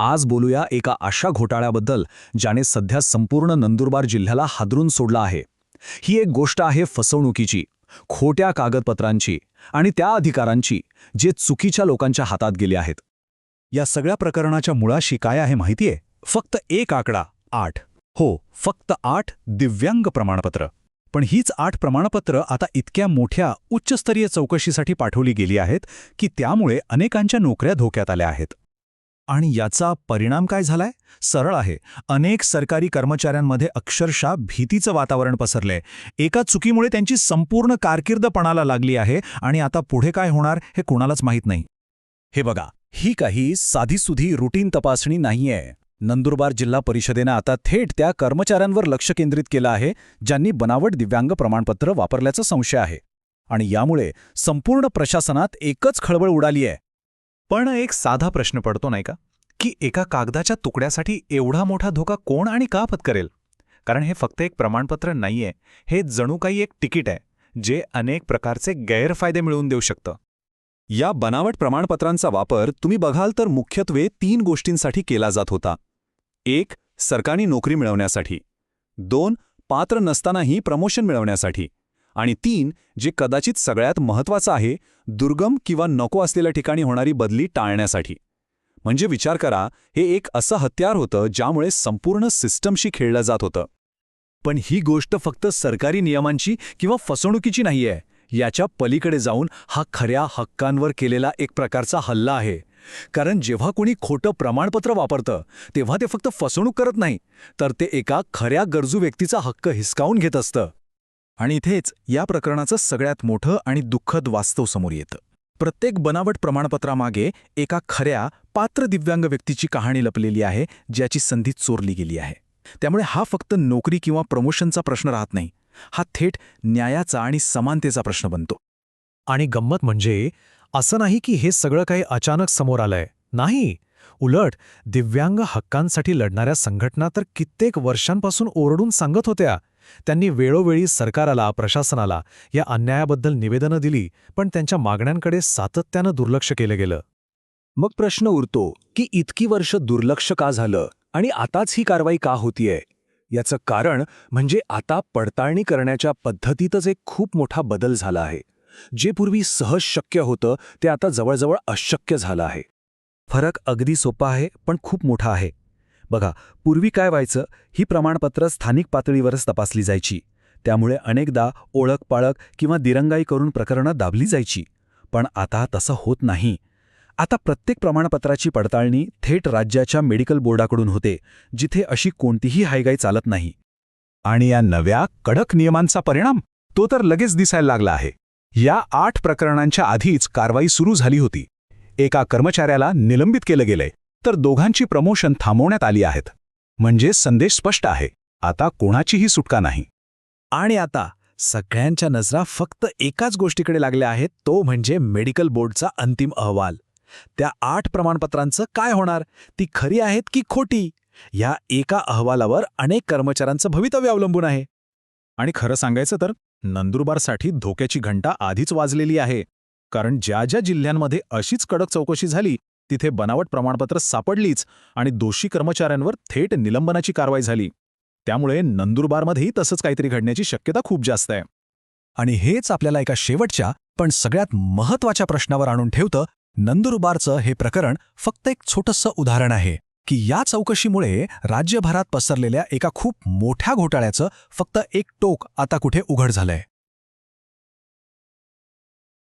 आज बोलूया एका अशा घोटाळ्याबद्दल ज्याने सध्या संपूर्ण नंदुरबार जिल्ह्याला हादरून सोडला आहे. ही एक गोष्ट आहे फसवणुकीची खोट्या कागदपत्रांची आणि त्या अधिकारांची जे चुकीच्या लोकांच्या हातात गेले आहेत. या सगळ्या प्रकरणाच्या मुळाशी काय आहे माहितीये? फक्त एक आकडा आठ. हो फक्त आठ दिव्यांग प्रमाणपत्र. पण हीच आठ प्रमाणपत्र आता इतक्या मोठ्या उच्चस्तरीय चौकशीसाठी पाठवली गेली आहेत की त्यामुळे अनेकांच्या नोकऱ्या धोक्यात आल्या आहेत. आणि याचा परिणाम काय झालाय? सरळ आहे. अनेक सरकारी कर्मचाऱ्यांमध्ये अक्षरशः भीतीचं वातावरण पसरलंय. एका चुकीमुळे त्यांची संपूर्ण कारकीर्द पणाला लागली आहे आणि आता पुढे काय होणार हे कुणालाच माहीत नाही. हे बघा ही काही साधीसुधी रुटीन तपासणी नाहीये. नंदुरबार जिल्हा परिषदेनं आता थेट त्या कर्मचाऱ्यांवर लक्ष केंद्रित केलं आहे ज्यांनी बनावट दिव्यांग प्रमाणपत्र वापरल्याचा संशय आहे. आणि यामुळे संपूर्ण प्रशासनात एकच खळबळ उडाली आहे पण एक साधा प्रश्न पडतो नाही का? की एका कागदाच्या तुकड्यासाठी एवढा मोठा धोका कोण आणि का पत्करेल? कारण हे फक्त एक प्रमाणपत्र नाहीये. हे जणू काही एक तिकीट आहे जे अनेक प्रकारचे गैरफायदे मिळवून देऊ शकतं. या बनावट प्रमाणपत्रांचा वापर तुम्ही बघाल तर मुख्यत्वे तीन गोष्टींसाठी केला जात होता. एक सरकारी नोकरी मिळवण्यासाठी. दोन पात्र नसतानाही प्रमोशन मिळवण्यासाठी. आणि तीन जे कदाचित सगळ्यात महत्त्वाचं आहे दुर्गम किंवा नको असलेल्या ठिकाणी होणारी बदली टाळण्यासाठी. म्हणजे विचार करा हे एक असं हत्यार होतं ज्यामुळे संपूर्ण सिस्टमशी खेळलं जात होतं. पण ही गोष्ट फक्त सरकारी नियमांची किंवा फसवणुकीची नाहीये. याच्या पलीकडे जाऊन हा खऱ्या हक्कांवर केलेला एक प्रकारचा हल्ला आहे. कारण जेव्हा कोणी खोटं प्रमाणपत्र वापरतं तेव्हा ते फक्त फसवणूक करत नाही तर ते एका खऱ्या गरजू व्यक्तीचा हक्क हिसकावून घेत असतं. आणि इथेच या प्रकरणाचं सगळ्यात मोठं आणि दुःखद वास्तव समोर येतं. प्रत्येक बनावट प्रमाणपत्रामागे एका खऱ्या पात्र दिव्यांग व्यक्तीची कहाणी लपलेली आहे ज्याची संधी चोरली गेली आहे. त्यामुळे हा फक्त नोकरी किंवा प्रमोशनचा प्रश्न राहत नाही. हा थेट न्यायाचा आणि समानतेचा प्रश्न बनतो. आणि गंमत म्हणजे असं नाही की हे सगळं काही अचानक समोर आलंय. नाही. उलट दिव्यांग हक्कांसाठी लढणाऱ्या संघटना तर कित्येक वर्षांपासून ओरडून सांगत होत्या. त्यांनी वेळोवेळी सरकाराला प्रशासनाला या अन्यायाबद्दल निवेदनं दिली पण त्यांच्या मागण्यांकडे सातत्यानं दुर्लक्ष केलं गेलं. मग प्रश्न उरतो की इतकी वर्ष दुर्लक्ष का झालं आणि आताच ही कारवाई का होतीये? याचं कारण म्हणजे आता पडताळणी करण्याच्या पद्धतीतच एक खूप मोठा बदल झाला आहे. जे पूर्वी सहज शक्य होतं ते आता जवळजवळ अशक्य झालं आहे. फरक अगदी सोपा आहे पण खूप मोठा आहे. बघा पूर्वी काय व्हायचं ही प्रमाणपत्र स्थानिक पातळीवरच तपासली जायची. त्यामुळे अनेकदा ओळख पाळख किंवा दिरंगाई करून प्रकरणं दाबली जायची. पण आता तसं होत नाही. आता प्रत्येक प्रमाणपत्राची पडताळणी थेट राज्याच्या मेडिकल बोर्डाकडून होते जिथे अशी कोणतीही हायगाई चालत नाही. आणि या नव्या कडक नियमांचा परिणाम? तो तर लगेच दिसायला लागला आहे. या आठ प्रकरणांच्या आधीच कारवाई सुरू झाली होती. एका कर्मचाऱ्याला निलंबित केलं गेलंय. तर दोघांची प्रमोशन थांबवण्यात आली आहेत. म्हणजे संदेश स्पष्ट आहे. आता कोणाचीही सुटका नाही. आणि आता सगळ्यांच्या नजरा फक्त एकाच गोष्टीकडे लागल्या आहेत तो म्हणजे मेडिकल बोर्डचा अंतिम अहवाल. त्या आठ प्रमाणपत्रांचं काय होणार? ती खरी आहेत की खोटी? या एका अहवालावर अनेक कर्मचाऱ्यांचं भवितव्य अवलंबून आहे. आणि खरं सांगायचं तर नंदुरबारसाठी धोक्याची घंटा आधीच वाजलेली आहे. कारण ज्या ज्या जिल्ह्यांमध्ये अशीच कडक चौकशी झाली तिथे बनावट प्रमाणपत्र सापडलीच आणि दोषी कर्मचाऱ्यांवर थेट निलंबनाची कारवाई झाली. त्यामुळे नंदुरबारमध्येही तसंच काहीतरी घडण्याची शक्यता खूप जास्त आहे. आणि हेच आपल्याला एका शेवटच्या पण सगळ्यात महत्त्वाच्या प्रश्नावर आणून ठेवतं नंदुरबारचं हे प्रकरण फक्त एक छोटंसं उदाहरण आहे की या चौकशीमुळे राज्यभरात पसरलेल्या एका खूप मोठ्या घोटाळ्याचं फक्त एक टोक आता कुठे उघड झालंय.